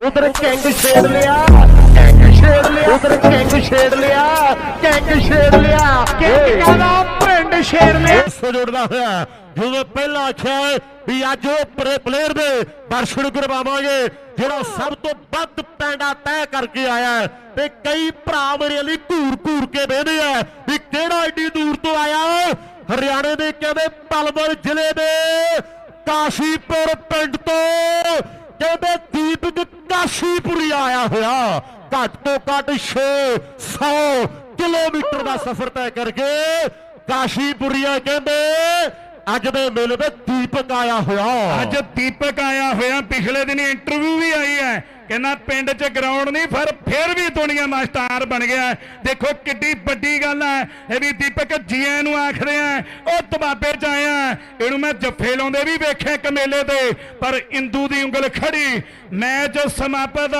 ਉਧਰ ਕਿੰਗ ਛੇੜ ਲਿਆ। ਕਿੰਗ ਛੇੜ ਲਿਆ। ਉਧਰ ਕਿੰਗ ਛੇੜ ਲਿਆ। ਕਿੰਗ ਛੇੜ ਲਿਆ। ਕਿੰਗ ਕਹਿੰਦਾ ਪਿੰਡ ਛੇੜ ਲਿਆ। ਸੋ ਜੁੜਦਾ ਹੋਇਆ ਜਦੋਂ ਪਹਿਲਾਂ ਆਖਿਆ ਵੀ ਅੱਜ ਉਹ ਪਲੇਅਰ ਦੇ ਦਰਸ਼ਨ ਕਰਵਾਵਾਂਗੇ ਜਿਹੜਾ ਸਭ ਤੋਂ ਵੱਧ ਪੈਂਡਾ ਤੈਅ ਕਰਕੇ ਆਇਆ ਤੇ ਕਈ ਭਰਾ ਮੇਰੇ ਲਈ ਘੂਰ ਘੂਰ ਕੇ ਵੇਖਦੇ ਆ ਵੀ ਕਿਹੜਾ ਏਡੀ ਦੂਰ ਤੋਂ ਆਇਆ। ਹਰਿਆਣੇ ਦੇ ਕਹਿੰਦੇ ਪਲਵਲ ਜ਼ਿਲ੍ਹੇ ਦੇ ਕਾਸ਼ੀਪੁਰ ਪਿੰਡ ਤੋਂ। ਕਹਿੰਦੇ ਦੀਪਕ ਕਾਸ਼ੀਪੁਰੀ ਆਇਆ ਹੋਇਆ, ਘੱਟ ਤੋਂ ਘੱਟ 600 ਕਿਲੋਮੀਟਰ ਦਾ ਸਫ਼ਰ ਤੈਅ ਕਰਕੇ ਕਾਸ਼ੀਪੁਰੀਆ ਕਹਿੰਦੇ ਅੱਜ ਦੇ ਮੇਲੇ ਤੇ ਦੀਪਕ ਆਇਆ ਹੋਇਆ। ਅੱਜ ਦੀਪਕ ਆਇਆ ਹੋਇਆ। ਪਿਛਲੇ ਦਿਨ ਇੰਟਰਵਿਊ ਵੀ ਆਈ ਹੈ। ਕਹਿੰਦਾ ਪਿੰਡ 'ਚ ਗਰਾਊਂਡ ਨਹੀਂ, ਪਰ ਫਿਰ ਵੀ ਦੁਨੀਆ ਦਾ ਸਟਾਰ ਬਣ ਗਿਆ ਦੇਖੋ ਕਿੱਡੀ ਵੱਡੀ ਗੱਲ ਹੈ। ਇਹ ਵੀ ਦੀਪਕ ਜੀਆਂ ਨੂੰ ਆਖ ਰਿਹਾ ਉਹ ਤਬਾਬੇ 'ਚ ਆਇਆ ਇਹਨੂੰ ਮੈਂ ਜੱਫੇ ਲਾਉਂਦੇ ਵੀ ਵੇਖੇ ਕਮੇਲੇ ਤੇ, ਪਰ ਇੰਦੂ ਦੀ ਉਂਗਲ ਖੜੀ। ਮੈਚ ਸਮਾਪਤ